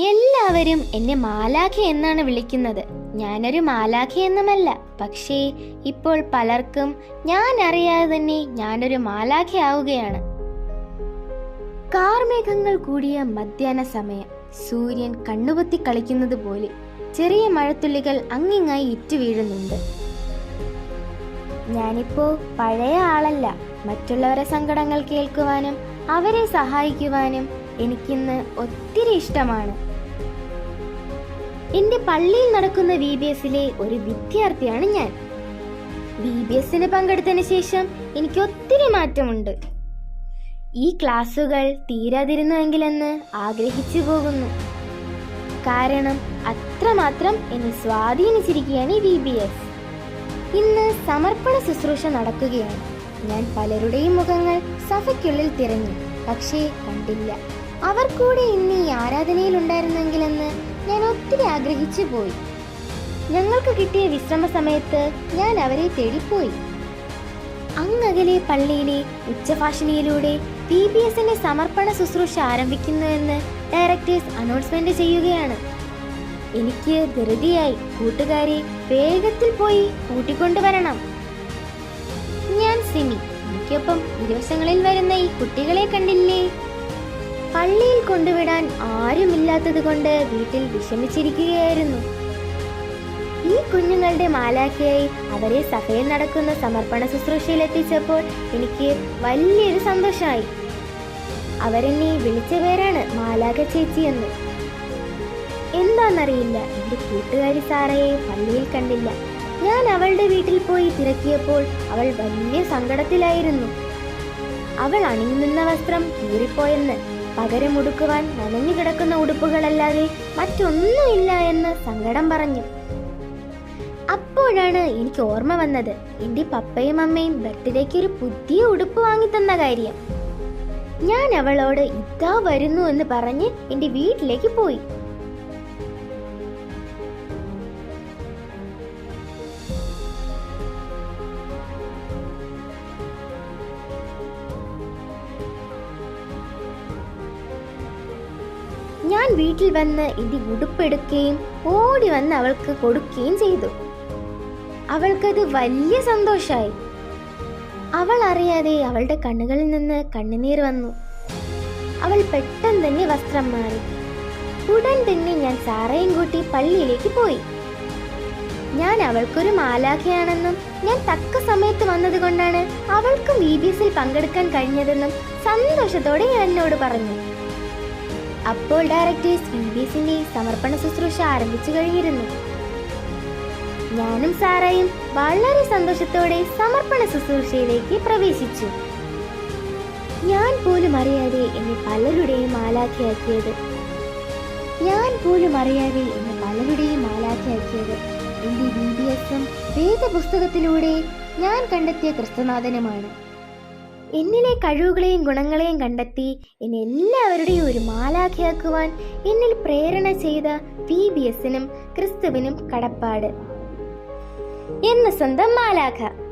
എല്ലാവരും എന്നെ മാലാഖ എന്നാണ് വിളിക്കുന്നത്. ഞാനൊരു മാലാഖ എന്നുമല്ല. പക്ഷേ ഇപ്പോൾ പലർക്കും ഞാൻ അറിയാതെ തന്നെ ഞാനൊരു മാലാഖ ആവുകയാണ്. കാർമേഘങ്ങൾ കൂടിയ മധ്യാഹ്ന സമയം. സൂര്യൻ കണ്ണുപൊത്തി കളിക്കുന്നത് പോലെ ചെറിയ മഴത്തുള്ളികൾ അങ്ങിങ്ങായി ഇറ്റു വീഴുന്നുണ്ട്. ഞാനിപ്പോ പഴയ ആളല്ല. മറ്റുള്ളവരെ സങ്കടങ്ങൾ കേൾക്കുവാനും അവരെ സഹായിക്കുവാനും എനിക്കിന്ന് ഒത്തിരി ഇഷ്ടമാണ്. എന്റെ പള്ളിയിൽ നടക്കുന്ന വി ബി എസിലെ ഒരു വിദ്യാർത്ഥിയാണ് ഞാൻ. വി ബി എസിന് പങ്കെടുത്തതിന് ശേഷം എനിക്ക് ഒത്തിരി മാറ്റമുണ്ട്. ഈ ക്ലാസ്സുകൾ തീരാതിരുന്നുവെങ്കിലെന്ന് ആഗ്രഹിച്ചു പോകുന്നു. കാരണം അത്രമാത്രം എന്നെ സ്വാധീനിച്ചിരിക്കുകയാണ് ഈ വി ബി എസ് ഇന്ന് സമർപ്പണ ശുശ്രൂഷ നടക്കുകയാണ്. ഞാൻ പലരുടെയും മുഖങ്ങൾ സഭയ്ക്കുള്ളിൽ തിരഞ്ഞു. പക്ഷേ കണ്ടില്ല. അവർ കൂടെ ഇന്ന് ഈ ആരാധനയിൽ ഉണ്ടായിരുന്നെങ്കിലെന്ന് ഞാൻ ഒത്തിരി ആഗ്രഹിച്ചു പോയി. ഞങ്ങൾക്ക് കിട്ടിയ വിശ്രമ സമയത്ത് ഞാൻ അവരെ തേടിപ്പോയി. അങ്ങകലെ പള്ളിയിലെ ഉച്ചഭാഷണിയിലൂടെ പി ബി എസിന്റെ സമർപ്പണ ശുശ്രൂഷ ആരംഭിക്കുന്നുവെന്ന് ഡയറക്ടേഴ്സ് അനൗൺസ്മെന്റ് ചെയ്യുകയാണ്. എനിക്ക് ധൃതിയായി കൂട്ടുകാരെ വേഗത്തിൽ പോയി കൂട്ടിക്കൊണ്ടുവരണം. ഞാൻ സിമി. എനിക്കൊപ്പം ഇരുവശങ്ങളിൽ വരുന്ന ഈ കുട്ടികളെ കണ്ടില്ലേ? പള്ളിയിൽ കൊണ്ടുവിടാൻ ആരുമില്ലാത്തത് കൊണ്ട് വീട്ടിൽ വിഷമിച്ചിരിക്കുകയായിരുന്നു. ഈ കുഞ്ഞുങ്ങളുടെ മാലാഖയായി അവരെ സഭയിൽ നടക്കുന്ന സമർപ്പണ ശുശ്രൂഷയിൽ എത്തിച്ചപ്പോൾ എനിക്ക് വലിയൊരു സന്തോഷമായി. അവരെന്നെ വിളിച്ച പേരാണ് മാലാഖ ചേച്ചി എന്ന്. എന്താണെന്നറിയില്ല എന്റെ കൂട്ടുകാരി സാറയെ പള്ളിയിൽ കണ്ടില്ല. ഞാൻ അവളുടെ വീട്ടിൽ പോയി തിരക്കിയപ്പോൾ അവൾ വലിയ സങ്കടത്തിലായിരുന്നു. അവൾ അണിഞ്ഞുനിന്ന വസ്ത്രം കീറിപ്പോയെന്ന് പകരം ഉടുക്കുവാൻ നനഞ്ഞു കിടക്കുന്ന ഉടുപ്പുകളല്ലാതെ മറ്റൊന്നുമില്ല എന്ന് സങ്കടം പറഞ്ഞു. അപ്പോഴാണ് എനിക്ക് ഓർമ്മ വന്നത് എന്റെ പപ്പയും അമ്മയും ബർത്ത്ഡേക്ക് ഒരു പുതിയ ഉടുപ്പ് വാങ്ങി തന്ന കാര്യം. ഞാൻ അവളോട് ഇതാ വരുന്നു എന്ന് പറഞ്ഞ് എന്റെ വീട്ടിലേക്ക് പോയി. വീട്ടിൽ വന്ന് ഇതി ഉടുപ്പെടുക്കുകയും ഓടി വന്ന് അവൾക്ക് കൊടുക്കുകയും ചെയ്തു. അവൾക്കത് വലിയ സന്തോഷമായി അവൾ അറിയാതെ അവളുടെ കണ്ണുകളിൽ നിന്ന് കണ്ണുനീർ വന്നു. അവൾ പെട്ടെന്ന് തന്നെ വസ്ത്രം മാറി. ഉടൻ തന്നെ ഞാൻ സാറയും കൂട്ടി പള്ളിയിലേക്ക് പോയി. ഞാൻ അവൾക്കൊരു മാലാഖയാണെന്നും ഞാൻ തക്ക സമയത്ത് വന്നതുകൊണ്ടാണ് അവൾക്കും ബി ബി എസിൽ പങ്കെടുക്കാൻ കഴിഞ്ഞതെന്നും സന്തോഷത്തോടെ ഞാൻ എന്നോട് പറഞ്ഞു. അപ്പോൾ ഡയറക്ടേഴ്സ് എസിന്റെ സമർപ്പണ ശുശ്രൂഷ ആരംഭിച്ചു കഴിഞ്ഞിരുന്നു. ഞാനും സാറയും വളരെ സന്തോഷത്തോടെ സമർപ്പണ ശുശ്രൂഷയിലേക്ക് പ്രവേശിച്ചു. ഞാൻ പോലും അറിയാതെ എന്നെ പലരുടെയും ആലാഖിയാക്കിയത്. ഞാൻ പോലും അറിയാതെ എന്നെ പലരുടെയും ആലാഖിയാക്കിയത്. എന്റെ ബി വേദപുസ്തകത്തിലൂടെ ഞാൻ കണ്ടെത്തിയ ക്രിസ്തുനാഥനുമാണ് എന്നിലെ കഴിവുകളെയും ഗുണങ്ങളെയും കണ്ടെത്തി എന്നെ എല്ലാവരുടെയും ഒരു മാലാഖയാക്കുവാൻ എന്നിൽ പ്രേരണ ചെയ്ത പി ബി എസിനും ക്രിസ്തുവിനും കടപ്പാട്. എന്ന് സ്വന്തം മാലാഖ.